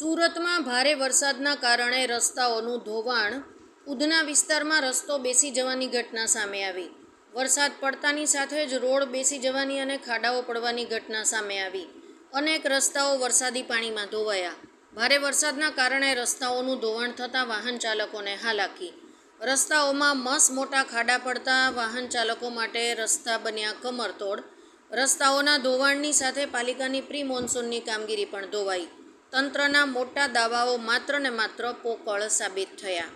સુરતમાં ભારે વરસાદના કારણે રસ્તાઓનું ધોવાણ, ઉધના વિસ્તારમાં રસ્તો બેસી જવાની ઘટના સામે આવી. વરસાદ પડતાની સાથે જ રોડ બેસી જવાની અને ખાડાઓ પડવાની ઘટના સામે આવી. અનેક રસ્તાઓ વરસાદી પાણીમાં ધોવાયા. ભારે વરસાદના કારણે રસ્તાઓનું ધોવાણ થતાં વાહન ચાલકોને હાલાકી. રસ્તાઓમાં મસ મોટા ખાડા પડતા વાહન ચાલકો માટે રસ્તા બન્યા કમરતોડ. રસ્તાઓના ધોવાણની સાથે પાલિકાની પ્રી મોન્સૂનની કામગીરી પણ ધોવાઈ. તંત્રના મોટા દાવાઓ માત્ર ને માત્ર પોકળ સાબિત થયા